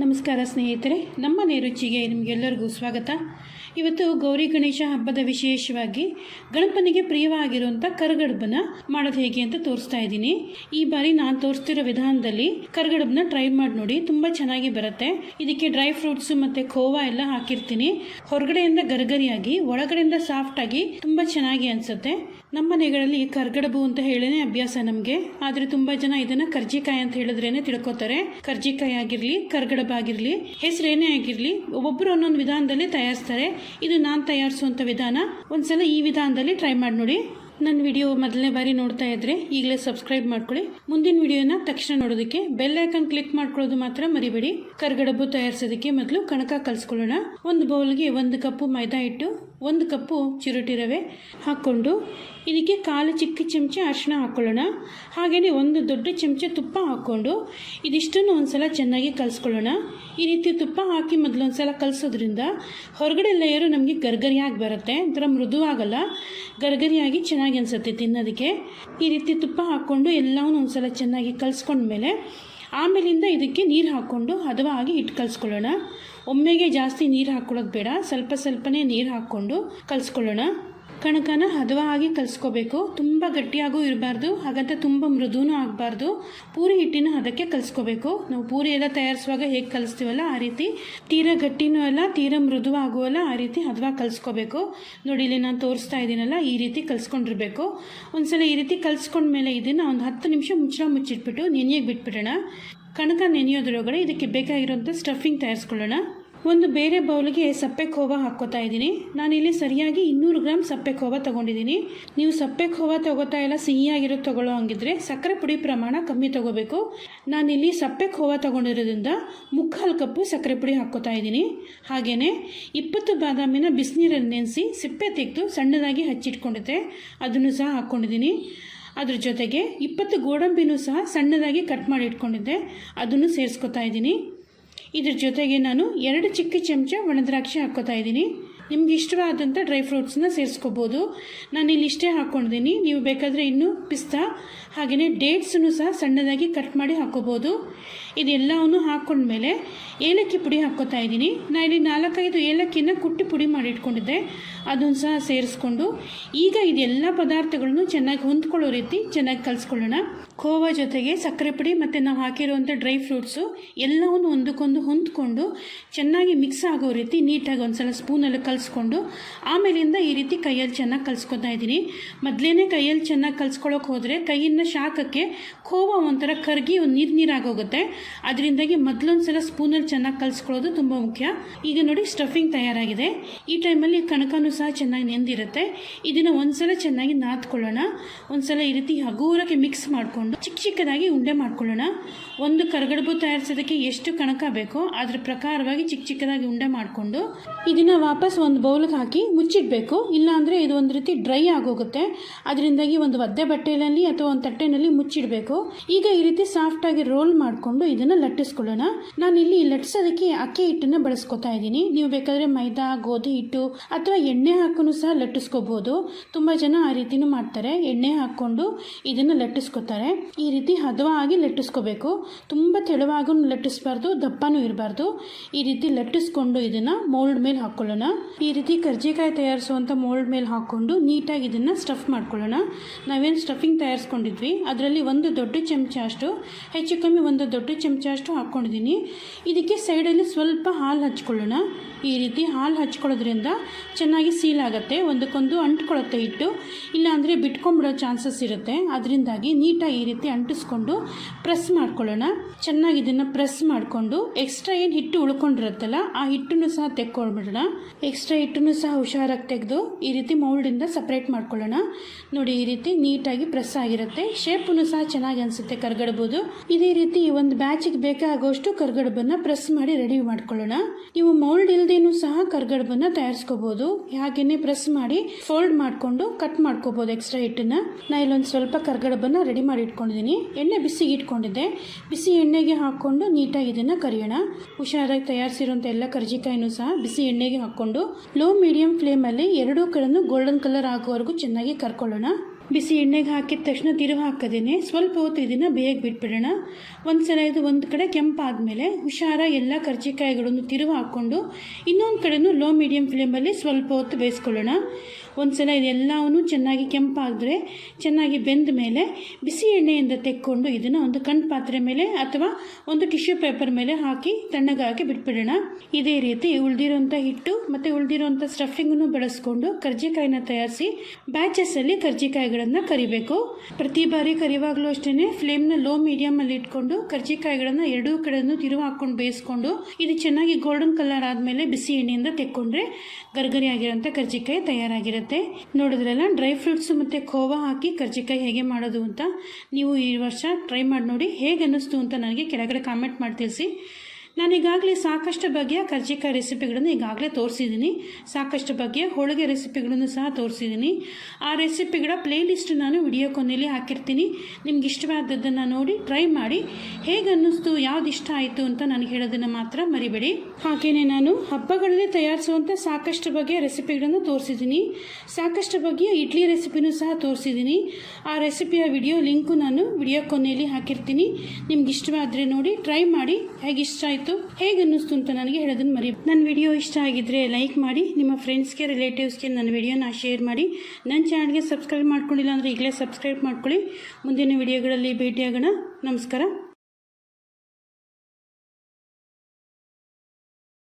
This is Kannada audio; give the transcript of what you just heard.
ನಮಸ್ಕಾರ ಸ್ನೇಹಿತರೆ, ನಮ್ಮ ನೇರುಚಿಗೆ ನಿಮಗೆಲ್ಲರಿಗೂ ಸ್ವಾಗತ. ಇವತ್ತು ಗೌರಿ ಗಣೇಶ ಹಬ್ಬದ ವಿಶೇಷವಾಗಿ ಗಣಪನಿಗೆ ಪ್ರಿಯವಾಗಿರುವಂಥ ಕರಗಡುಬನ ಮಾಡೋದು ಹೇಗೆ ಅಂತ ತೋರಿಸ್ತಾ ಇದ್ದೀನಿ. ಈ ಬಾರಿ ನಾನು ತೋರಿಸ್ತಿರೋ ವಿಧಾನದಲ್ಲಿ ಕರಗಡುಬನ ಟ್ರೈ ಮಾಡಿ ನೋಡಿ, ತುಂಬ ಚೆನ್ನಾಗಿ ಬರುತ್ತೆ. ಇದಕ್ಕೆ ಡ್ರೈ ಫ್ರೂಟ್ಸು ಮತ್ತು ಖೋವಾ ಎಲ್ಲ ಹಾಕಿರ್ತೀನಿ. ಹೊರಗಡೆಯಿಂದ ಗರಗರಿಯಾಗಿ, ಒಳಗಡೆಯಿಂದ ಸಾಫ್ಟಾಗಿ ತುಂಬ ಚೆನ್ನಾಗಿ ಅನಿಸುತ್ತೆ. ನಮ್ಮ ಮನೆಗಳಲ್ಲಿ ಕರ್ಗಡಬು ಅಂತ ಹೇಳೇನೆ ಅಭ್ಯಾಸ ನಮಗೆ. ಆದರೆ ತುಂಬಾ ಜನ ಇದನ್ನ ಕರ್ಜಿಕಾಯಿ ಅಂತ ಹೇಳಿದ್ರೇನೆ ತಿಳ್ಕೊತಾರೆ. ಕರ್ಜಿಕಾಯಿ ಆಗಿರಲಿ ಕರ್ಗಡಬ ಆಗಿರಲಿ, ಹೆಸರೇನೇ ಆಗಿರಲಿ ಒಬ್ಬೊಬ್ಬರು ಒಂದೊಂದು ವಿಧಾನದಲ್ಲಿ ತಯಾರಿಸ್ತಾರೆ. ಇದು ನಾನು ತಯಾರಿಸುವಂಥ ವಿಧಾನ. ಒಂದ್ಸಲ ಈ ವಿಧಾನದಲ್ಲಿ ಟ್ರೈ ಮಾಡಿ ನೋಡಿ. ನನ್ನ ವಿಡಿಯೋ ಮೊದಲನೇ ಬಾರಿ ನೋಡ್ತಾ ಇದ್ರೆ ಈಗಲೇ ಸಬ್ಸ್ಕ್ರೈಬ್ ಮಾಡ್ಕೊಳ್ಳಿ. ಮುಂದಿನ ವಿಡಿಯೋನ ತಕ್ಷಣ ನೋಡೋದಕ್ಕೆ ಬೆಲ್ ಐಕನ್ ಕ್ಲಿಕ್ ಮಾಡ್ಕೊಳ್ಳೋದು ಮಾತ್ರ ಮರಿಬೇಡಿ. ಕರ್ಗಡಬು ತಯಾರಿಸೋದಕ್ಕೆ ಮೊದಲು ಕಣಕ ಕಲಿಸ್ಕೊಳ್ಳೋಣ. ಒಂದು ಬೌಲ್ಗೆ ಒಂದು ಕಪ್ಪು ಮೈದಾ ಹಿಟ್ಟು ಒಂದು ಕಪ್ಪು ಚಿರುಟಿ ರವೆ ಹಾಕ್ಕೊಂಡು ಇದಕ್ಕೆ ಕಾಲು ಚಿಕ್ಕ ಚಮಚ ಅರಿಶಿನ ಹಾಕ್ಕೊಳ್ಳೋಣ ಹಾಗೆಯೇ ಒಂದು ದೊಡ್ಡ ಚಮಚ ತುಪ್ಪ ಹಾಕ್ಕೊಂಡು, ಇದಿಷ್ಟನ್ನು ಒಂದ್ಸಲ ಚೆನ್ನಾಗಿ ಕಲಿಸ್ಕೊಳ್ಳೋಣ. ಈ ರೀತಿ ತುಪ್ಪ ಹಾಕಿ ಮೊದಲು ಒಂದ್ಸಲ ಕಲಿಸೋದ್ರಿಂದ ಹೊರಗಡೆ ಲೇಯರು ನಮಗೆ ಗರ್ಗರಿಯಾಗಿ ಬರುತ್ತೆ. ಒಂಥರ ಮೃದುವಾಗಲ್ಲ, ಗರ್ಗರಿಯಾಗಿ ಚೆನ್ನಾಗಿ ಅನಿಸುತ್ತೆ ತಿನ್ನೋದಕ್ಕೆ. ಈ ರೀತಿ ತುಪ್ಪ ಹಾಕ್ಕೊಂಡು ಎಲ್ಲವನ್ನೂ ಒಂದ್ಸಲ ಚೆನ್ನಾಗಿ ಕಲಿಸ್ಕೊಂಡ್ಮೇಲೆ ಆಮೇಲಿಂದ ಇದಕ್ಕೆ ನೀರು ಹಾಕ್ಕೊಂಡು ಹದವಾಗಿ ಹಿಟ್ಟು ಕಲಿಸ್ಕೊಳ್ಳೋಣ. ಒಮ್ಮೆಗೆ ಜಾಸ್ತಿ ನೀರು ಹಾಕ್ಕೊಳ್ಳೋದು ಬೇಡ, ಸ್ವಲ್ಪ ಸ್ವಲ್ಪನೇ ನೀರು ಹಾಕ್ಕೊಂಡು ಕಲಿಸ್ಕೊಳ್ಳೋಣ. ಕಣಕನ ಹದವಾಗಿ ಕಲಿಸ್ಕೋಬೇಕು. ತುಂಬ ಗಟ್ಟಿಯಾಗೂ ಇರಬಾರ್ದು, ಹಾಗಂತ ತುಂಬ ಮೃದುನೂ ಆಗಬಾರ್ದು. ಪೂರಿ ಹಿಟ್ಟಿನ ಹದಕ್ಕೆ ಕಲಿಸ್ಕೋಬೇಕು. ನಾವು ಪೂರಿ ಎಲ್ಲ ತಯಾರಿಸುವಾಗ ಹೇಗೆ ಕಲಿಸ್ತೀವಲ್ಲ, ಆ ರೀತಿ. ತೀರ ಗಟ್ಟಿನೂ ಅಲ್ಲ, ತೀರ ಮೃದು ಆಗುವಲ್ಲ, ಆ ರೀತಿ ಹದವಾಗಿ ಕಲಿಸ್ಕೋಬೇಕು. ನೋಡಿ, ಇಲ್ಲಿ ನಾನು ತೋರಿಸ್ತಾ ಇದ್ದೀನಲ್ಲ, ಈ ರೀತಿ ಕಲಿಸ್ಕೊಂಡಿರ್ಬೇಕು. ಒಂದ್ಸಲ ಈ ರೀತಿ ಕಲಿಸ್ಕೊಂಡ್ಮೇಲೆ ಇದನ್ನು ಒಂದು ಹತ್ತು ನಿಮಿಷ ಮುಚ್ಚಳ ಮುಚ್ಚಿಟ್ಬಿಟ್ಟು ನೆನೆಯಕ್ಕೆ ಬಿಟ್ಬಿಡೋಣ. ಕಣಕ ನೆನೆಯೋದ್ರೊಳಗಡೆ ಇದಕ್ಕೆ ಬೇಕಾಗಿರೋಂಥ ಸ್ಟಫಿಂಗ್ ತಯಾರಿಸ್ಕೊಳ್ಳೋಣ. ಒಂದು ಬೇರೆ ಬೌಲ್ಗೆ ಸಪ್ಪೆ ಖೋವಾ ಹಾಕ್ಕೋತಾ ಇದ್ದೀನಿ. ನಾನಿಲ್ಲಿ ಸರಿಯಾಗಿ ಇನ್ನೂರು ಗ್ರಾಮ್ ಸಪ್ಪೆ ಖೋವಾ ತೊಗೊಂಡಿದ್ದೀನಿ. ನೀವು ಸಪ್ಪೆ ಖೋವಾ ತೊಗೋತಾ ಇಲ್ಲ ಸಿಹಿಯಾಗಿರೋದು ತೊಗೊಳ್ಳೋ ಹಂಗಿದ್ರೆ ಸಕ್ಕರೆ ಪುಡಿ ಪ್ರಮಾಣ ಕಮ್ಮಿ ತೊಗೋಬೇಕು. ನಾನಿಲ್ಲಿ ಸಪ್ಪೆ ಖೋವ ತೊಗೊಂಡಿರೋದ್ರಿಂದ ಮುಕ್ಕಾಲು ಕಪ್ಪು ಸಕ್ಕರೆ ಪುಡಿ ಹಾಕ್ಕೋತಾ ಇದ್ದೀನಿ. ಹಾಗೆಯೇ ಇಪ್ಪತ್ತು ಬಾದಾಮಿನ ಬಿಸಿನೀರಲ್ಲಿ ನೆನೆಸಿ ಸಿಪ್ಪೆ ತೆಗೆದು ಸಣ್ಣದಾಗಿ ಹಚ್ಚಿಟ್ಕೊಂಡಿದ್ದೆ. ಅದನ್ನು ಸಹ ಹಾಕ್ಕೊಂಡಿದ್ದೀನಿ. ಅದ್ರ ಜೊತೆಗೆ ಇಪ್ಪತ್ತು ಗೋಡಂಬಿನೂ ಸಹ ಸಣ್ಣದಾಗಿ ಕಟ್ ಮಾಡಿ ಇಟ್ಕೊಂಡಿದ್ದೆ. ಅದನ್ನು ಸೇರಿಸ್ಕೊತಾ ಇದ್ದೀನಿ. ಇದ್ರ ಜೊತೆಗೆ ನಾನು ಎರಡು ಚಿಕ್ಕ ಚಮಚ ಒಣದ್ರಾಕ್ಷಿ ಹಾಕ್ಕೋತಾ ಇದ್ದೀನಿ. ನಿಮ್ಗೆ ಇಷ್ಟವಾದಂಥ ಡ್ರೈ ಫ್ರೂಟ್ಸ್ನ ಸೇರಿಸ್ಕೋಬೋದು. ಇಲ್ಲಿ ಇಷ್ಟೇ ಹಾಕ್ಕೊಂಡಿದ್ದೀನಿ ನೀವು ಬೇಕಾದರೆ ಇನ್ನೂ ಪಿಸ್ತಾ ಹಾಗೆಯೇ ಡೇಟ್ಸನ್ನು ಸಹ ಸಣ್ಣದಾಗಿ ಕಟ್ ಮಾಡಿ ಹಾಕ್ಕೋಬೋದು. ಇದೆಲ್ಲವನ್ನು ಹಾಕ್ಕೊಂಡ್ಮೇಲೆ ಏಲಕ್ಕಿ ಪುಡಿ ಹಾಕ್ಕೋತಾ ಇದ್ದೀನಿ. ನಾನು ಇಲ್ಲಿ ನಾಲ್ಕೈದು ಏಲಕ್ಕಿನ ಕುಟ್ಟಿ ಪುಡಿ ಮಾಡಿ ಇಟ್ಕೊಂಡಿದ್ದೆ. ಅದನ್ನು ಸಹ ಸೇರಿಸ್ಕೊಂಡು ಈಗ ಇದೆಲ್ಲ ಪದಾರ್ಥಗಳನ್ನು ಚೆನ್ನಾಗಿ ಹೊಂದ್ಕೊಳ್ಳೋ ರೀತಿ ಚೆನ್ನಾಗಿ ಕಲಿಸ್ಕೊಳ್ಳೋಣ. ಖೋವಾ ಜೊತೆಗೆ ಸಕ್ಕರೆ ಪುಡಿ ಮತ್ತು ನಾವು ಹಾಕಿರುವಂಥ ಡ್ರೈ ಫ್ರೂಟ್ಸು ಎಲ್ಲವನ್ನು ಒಂದಕ್ಕೊಂದು ಹೊಂದ್ಕೊಂಡು ಚೆನ್ನಾಗಿ ಮಿಕ್ಸ್ ಆಗೋ ರೀತಿ ನೀಟಾಗಿ ಒಂದು ಸಲ ಸ್ಪೂನಲ್ಲಿ ಕಲಿಸ್ಕೊಂಡು ಆಮೇಲಿಂದ ಈ ರೀತಿ ಕೈಯಲ್ಲಿ ಚೆನ್ನಾಗಿ ಕಲಿಸ್ಕೊತಾ ಇದ್ದೀನಿ. ಮೊದಲೇ ಕೈಯಲ್ಲಿ ಚೆನ್ನಾಗಿ ಕಲಿಸ್ಕೊಳ್ಳೋಕೆ ಹೋದರೆ ಕೈಯಿಂದ ಶಾಖಕ್ಕೆ ಖೋವಾ ಒಂಥರ ಕರಗಿ ಒಂದು ನೀರು ನೀರಾಗೋಗುತ್ತೆ. ಅದರಿಂದಾಗಿ ಮೊದಲೊಂದು ಸಲ ಸ್ಪೂನಲ್ಲಿ ಚೆನ್ನಾಗಿ ಕಲಿಸ್ಕೊಳ್ಳೋದು ತುಂಬ ಮುಖ್ಯ. ಈಗ ನೋಡಿ ಸ್ಟಫಿಂಗ್ ತಯಾರಾಗಿದೆ. ಈ ಟೈಮಲ್ಲಿ ಕಣಕನೂ ಸಹ ಚೆನ್ನಾಗಿ ನೆಂದಿರುತ್ತೆ. ಇದನ್ನು ಒಂದು ಸಲ ಚೆನ್ನಾಗಿ ನಾದ್ಕೊಳ್ಳೋಣ. ಒಂದು ಸಲ ಈ ರೀತಿ ಹಗೂರಕ್ಕೆ ಮಿಕ್ಸ್ ಮಾಡಿಕೊಂಡು ಚಿಕ್ಕ ಚಿಕ್ಕದಾಗಿ ಉಂಡೆ ಮಾಡ್ಕೊಳ್ಳೋಣ. ಒಂದು ಕರಗಡಬು ತಯಾರಿಸೋದಕ್ಕೆ ಎಷ್ಟು ಕಣಕ ಬೇಕೋ ಅದ್ರ ಪ್ರಕಾರವಾಗಿ ಚಿಕ್ಕ ಚಿಕ್ಕದಾಗಿ ಉಂಡೆ ಮಾಡಿಕೊಂಡು ಇದನ್ನು ವಾಪಸ್ ಒಂದು ಬೌಲ್ಗೆ ಹಾಕಿ ಮುಚ್ಚಿಡಬೇಕು. ಇಲ್ಲಾಂದರೆ ಇದು ಒಂದು ರೀತಿ ಡ್ರೈ ಆಗೋಗುತ್ತೆ. ಅದರಿಂದಾಗಿ ಒಂದು ಒದ್ದೆ ಬಟ್ಟೆಯಲ್ಲಿ ಅಥವಾ ಒಂದು ತಟ್ಟೆನಲ್ಲಿ ಮುಚ್ಚಿಡಬೇಕು. ಈಗ ಈ ರೀತಿ ಸಾಫ್ಟಾಗಿ ರೋಲ್ ಮಾಡಿಕೊಂಡು ಇದನ್ನು ಲಟ್ಟಿಸ್ಕೊಳ್ಳೋಣ. ನಾನು ಇಲ್ಲಿ ಲಟ್ಟಿಸೋದಕ್ಕೆ ಅಕ್ಕಿ ಹಿಟ್ಟನ್ನು ಬಳಸ್ಕೊತಾ ಇದ್ದೀನಿ. ನೀವು ಬೇಕಾದರೆ ಮೈದಾ, ಗೋಧಿ ಹಿಟ್ಟು ಅಥವಾ ಎಣ್ಣೆ ಹಾಕೂ ಸಹ ಲಟ್ಟಿಸ್ಕೋಬೋದು. ತುಂಬ ಜನ ಆ ರೀತಿನೂ ಮಾಡ್ತಾರೆ. ಎಣ್ಣೆ ಹಾಕ್ಕೊಂಡು ಇದನ್ನು ಲಟ್ಟಿಸ್ಕೊತಾರೆ. ಈ ರೀತಿ ಹದವಾಗಿ ಲಟ್ಟಿಸ್ಕೋಬೇಕು. ತುಂಬ ತೆಳುವಾಗೂ ಲಟ್ಟಿಸ್ಬಾರ್ದು, ದಪ್ಪನೂ ಇರಬಾರ್ದು. ಈ ರೀತಿ ಲಟ್ಟಿಸ್ಕೊಂಡು ಇದನ್ನು ಮೋಲ್ಡ್ ಮೇಲೆ ಹಾಕ್ಕೊಳ್ಳೋಣ ಈ ರೀತಿ ಕರ್ಜಿಕಾಯಿ ತಯಾರಿಸುವಂಥ ಮೋಲ್ಡ್ ಮೇಲೆ ಹಾಕ್ಕೊಂಡು ನೀಟಾಗಿ ಇದನ್ನು ಸ್ಟಫ್ ಮಾಡ್ಕೊಳ್ಳೋಣ. ನಾವೇನು ಸ್ಟಫಿಂಗ್ ತಯಾರಿಸ್ಕೊಂಡಿದ್ವಿ, ಅದರಲ್ಲಿ ಒಂದು ದೊಡ್ಡ ಚಮಚ ಅಷ್ಟು ಹೆಚ್ಚು ಕಮ್ಮಿ ಒಂದು ದೊಡ್ಡ ಚಮಚ ಅಷ್ಟು ಹಾಕ್ಕೊಂಡಿದ್ದೀನಿ ಇದಕ್ಕೆ ಸೈಡಲ್ಲಿ ಸ್ವಲ್ಪ ಹಾಲು ಹಚ್ಕೊಳ್ಳೋಣ. ಈ ರೀತಿ ಹಾಲು ಹಚ್ಕೊಳ್ಳೋದ್ರಿಂದ ಚೆನ್ನಾಗಿ ಸೀಲ್ ಆಗುತ್ತೆ, ಒಂದಕ್ಕೊಂದು ಅಂಟ್ಕೊಳ್ಳುತ್ತೆ ಹಿಟ್ಟು. ಇಲ್ಲಾಂದರೆ ಬಿಟ್ಕೊಂಡ್ಬಿಡೋ ಚಾನ್ಸಸ್ ಇರುತ್ತೆ. ಅದರಿಂದಾಗಿ ನೀಟಾಗಿ ಈ ರೀತಿ ಅಂಟಿಸ್ಕೊಂಡು ಪ್ರೆಸ್ ಮಾಡ್ಕೊಳ್ಳೋಣ. ಚೆನ್ನಾಗಿ ಇದನ್ನು ಪ್ರೆಸ್ ಮಾಡಿಕೊಂಡು ಎಕ್ಸ್ಟ್ರಾ ಏನು ಹಿಟ್ಟು ಉಳ್ಕೊಂಡಿರುತ್ತಲ್ಲ, ಆ ಹಿಟ್ಟನ್ನು ಸಹ ತೆಕ್ಕೊಳ್ಬಿಡೋಣ. ಎಕ್ಸ್ಟ್ರಾ ಹಿಟ್ಟನ್ನು ಸಹ ಹುಷಾರಾಗಿ ತೆಗೆದು ಈ ರೀತಿ ಮೌಲ್ಡಿಂದ ಸಪ್ರೇಟ್ ಮಾಡ್ಕೊಳ್ಳೋಣ. ನೋಡಿ, ಈ ರೀತಿ ನೀಟಾಗಿ ಪ್ರೆಸ್ ಆಗಿರುತ್ತೆ. ಶೇಪನ್ನು ಸಹ ಚೆನ್ನಾಗಿ ಅನಿಸುತ್ತೆ, ಕರ್ಗಡ್ಬೋದು. ಇದೇ ರೀತಿ ಈ ಒಂದು ಬ್ಯಾಚಿಗೆ ಬೇಕಾಗುವಷ್ಟು ಕರ್ಗಡಬನ್ನು ಪ್ರೆಸ್ ಮಾಡಿ ರೆಡಿ ಮಾಡ್ಕೊಳ್ಳೋಣ. ನೀವು ಮೌಲ್ಡ್ ಇಲ್ದೇನು ಸಹ ಕರ್ಗಡಬನ್ನು ತಯಾರಿಸ್ಕೋಬೋದು. ಹಾಗೇನೆ ಪ್ರೆಸ್ ಮಾಡಿ ಫೋಲ್ಡ್ ಮಾಡಿಕೊಂಡು ಕಟ್ ಮಾಡ್ಕೋಬೋದು ಎಕ್ಸ್ಟ್ರಾ ಹಿಟ್ಟನ್ನು. ನಾ ಇಲ್ಲೊಂದು ಸ್ವಲ್ಪ ಕರ್ಗಡಬನ್ನು ರೆಡಿ ಮಾಡಿ ಇಟ್ಕೊಂಡಿದ್ದೀನಿ. ಎಣ್ಣೆ ಬಿಸಿಗೆ ಇಟ್ಕೊಂಡಿದ್ದೆ. ಬಿಸಿ ಎಣ್ಣೆಗೆ ಹಾಕ್ಕೊಂಡು ನೀಟಾಗಿ ಇದನ್ನು ಕರಿಯೋಣ. ಹುಷಾರಾಗಿ ತಯಾರಿಸಿರುವಂಥ ಎಲ್ಲ ಕರ್ಜಿಕಾಯಿನೂ ಸಹ ಬಿಸಿ ಎಣ್ಣೆಗೆ ಹಾಕ್ಕೊಂಡು ಲೋ ಮೀಡಿಯಂ ಫ್ಲೇಮಲ್ಲಿ ಎರಡೂ ಕಡೆನೂ ಗೋಲ್ಡನ್ ಕಲರ್ ಆಗೋವರೆಗೂ ಚೆನ್ನಾಗಿ ಕರ್ಕೊಳ್ಳೋಣ. ಬಿಸಿ ಎಣ್ಣೆಗೆ ಹಾಕಿದ ತಕ್ಷಣ ತಿರುವು ಹಾಕದೇನೆ ಸ್ವಲ್ಪ ಹೊತ್ತು ಇದನ್ನು ಬೇಯಕ್ಕೆ ಬಿಟ್ಬಿಡೋಣ. ಒಂದು ಸಲ ಇದು ಒಂದು ಕಡೆ ಕೆಂಪಾದಮೇಲೆ ಹುಷಾರ ಎಲ್ಲ ಕರ್ಜಿಕಾಯಿಗಳನ್ನು ತಿರುವು ಹಾಕ್ಕೊಂಡು ಇನ್ನೊಂದು ಕಡೆನೂ ಲೋ ಮೀಡಿಯಂ ಫ್ಲೇಮಲ್ಲಿ ಸ್ವಲ್ಪ ಹೊತ್ತು ಬೇಯಿಸ್ಕೊಳ್ಳೋಣ. ಒಂದು ಸಲ ಇದೆಲ್ಲವೂ ಚೆನ್ನಾಗಿ ಕೆಂಪಾದರೆ, ಚೆನ್ನಾಗಿ ಬೆಂದ ಮೇಲೆ ಬಿಸಿ ಎಣ್ಣೆಯಿಂದ ತೆಕ್ಕೊಂಡು ಇದನ್ನು ಒಂದು ಕಣ್ ಪಾತ್ರೆ ಮೇಲೆ ಅಥವಾ ಒಂದು ಟಿಶ್ಯೂ ಪೇಪರ್ ಮೇಲೆ ಹಾಕಿ ತಣ್ಣಗಾಗಿ ಬಿಟ್ಬಿಡೋಣ. ಇದೇ ರೀತಿ ಉಳಿದಿರೋಂಥ ಹಿಟ್ಟು ಮತ್ತು ಉಳಿದಿರುವಂಥ ಸ್ಟಫಿಂಗನ್ನು ಬಳಸ್ಕೊಂಡು ಕರ್ಜಿಕಾಯಿನ ತಯಾರಿಸಿ ಬ್ಯಾಚಸ್ಸಲ್ಲಿ ಕರ್ಜಿಕಾಯಿಗಳನ್ನು ಕರಿಬೇಕು. ಪ್ರತಿ ಬಾರಿ ಕರಿವಾಗಲೂ ಅಷ್ಟೇ ಫ್ಲೇಮ್ನ ಲೋ ಮೀಡಿಯಮಲ್ಲಿ ಇಟ್ಕೊಂಡು ಕರ್ಜಿಕಾಯಿಗಳನ್ನು ಎರಡೂ ಕಡೆನೂ ತಿರುವು ಹಾಕ್ಕೊಂಡು ಬೇಯಿಸ್ಕೊಂಡು ಇದು ಚೆನ್ನಾಗಿ ಗೋಲ್ಡನ್ ಕಲರ್ ಆದಮೇಲೆ ಬಿಸಿ ಎಣ್ಣೆಯಿಂದ ತೆಕ್ಕೊಂಡ್ರೆ ಗರ್ಗರಿ ಕರ್ಜಿಕಾಯಿ ತಯಾರಾಗಿರುತ್ತೆ. ನೋಡಿದ್ರಲ್ಲ ಡ್ರೈ ಫ್ರೂಟ್ಸು ಮತ್ತು ಖೋವಾ ಹಾಕಿ ಕರ್ಜಿಕಾಯಿ ಹೇಗೆ ಮಾಡೋದು ಅಂತ ನೀವು ಈ ವರ್ಷ ಟ್ರೈ ಮಾಡಿ ನೋಡಿ ಹೇಗೆ ಅನ್ನಿಸ್ತು ಅಂತ ನನಗೆ ಕೆಳಗಡೆ ಕಾಮೆಂಟ್ ಮಾಡಿ ತಿಳಿಸಿ. ನಾನು ಈಗಾಗಲೇ ಸಾಕಷ್ಟು ಬಗೆಯ ಕರ್ಜಿಕಾಯಿ ರೆಸಿಪಿಗಳನ್ನು ಈಗಾಗಲೇ ತೋರಿಸಿದ್ದೀನಿ. ಸಾಕಷ್ಟು ಬಗೆಯ ಹೋಳಿಗೆ ರೆಸಿಪಿಗಳನ್ನು ಸಹ ತೋರಿಸಿದ್ದೀನಿ. ಆ ರೆಸಿಪಿಗಳ ಪ್ಲೇಲಿಸ್ಟ್ ನಾನು ವಿಡಿಯೋ ಕೊನೆಯಲ್ಲಿ ಹಾಕಿರ್ತೀನಿ. ನಿಮ್ಗೆ ಇಷ್ಟವಾದದ್ದನ್ನು ನೋಡಿ ಟ್ರೈ ಮಾಡಿ. ಹೇಗೆ ಅನ್ನಿಸ್ತು ಯಾವ್ದು ಇಷ್ಟ ಆಯಿತು ಅಂತ ನನಗೆ ಹೇಳೋದನ್ನು ಮಾತ್ರ ಮರಿಬೇಡಿ. ಹಾಗೆಯೇ ನಾನು ಹಬ್ಬಗಳಲ್ಲಿ ತಯಾರಿಸುವಂಥ ಸಾಕಷ್ಟು ಬಗೆಯ ರೆಸಿಪಿಗಳನ್ನು ತೋರಿಸಿದ್ದೀನಿ. ಸಾಕಷ್ಟು ಬಗೆಯ ಇಡ್ಲಿ ರೆಸಿಪಿನೂ ಸಹ ತೋರಿಸಿದ್ದೀನಿ. ಆ ರೆಸಿಪಿಯ ವಿಡಿಯೋ ಲಿಂಕು ನಾನು ವಿಡಿಯೋ ಕೊನೆಯಲ್ಲಿ ಹಾಕಿರ್ತೀನಿ. ನಿಮ್ಗೆ ಇಷ್ಟವಾದರೆ ನೋಡಿ ಟ್ರೈ ಮಾಡಿ. ಹೇಗೆ ಇಷ್ಟ ಆಯಿತು ಹೇಗೆ ಅನ್ನಿಸ್ತು ಅಂತ ನನಗೆ ಹೇಳೋದನ್ನು ಮರಿ. ನನ್ನ ವಿಡಿಯೋ ಇಷ್ಟ ಆಗಿದ್ದರೆ ಲೈಕ್ ಮಾಡಿ, ನಿಮ್ಮ ಫ್ರೆಂಡ್ಸ್ಗೆ ರಿಲೇಟಿವ್ಸ್ಗೆ ನನ್ನ ವಿಡಿಯೋನ ಶೇರ್ ಮಾಡಿ. ನನ್ನ ಚಾನಲ್ಗೆ ಸಬ್ಸ್ಕ್ರೈಬ್ ಮಾಡ್ಕೊಂಡಿಲ್ಲ ಅಂದರೆ ಈಗಲೇ ಸಬ್ಸ್ಕ್ರೈಬ್ ಮಾಡ್ಕೊಳ್ಳಿ. ಮುಂದಿನ ವಿಡಿಯೋಗಳಲ್ಲಿ ಭೇಟಿಯಾಗೋಣ. ನಮಸ್ಕಾರ.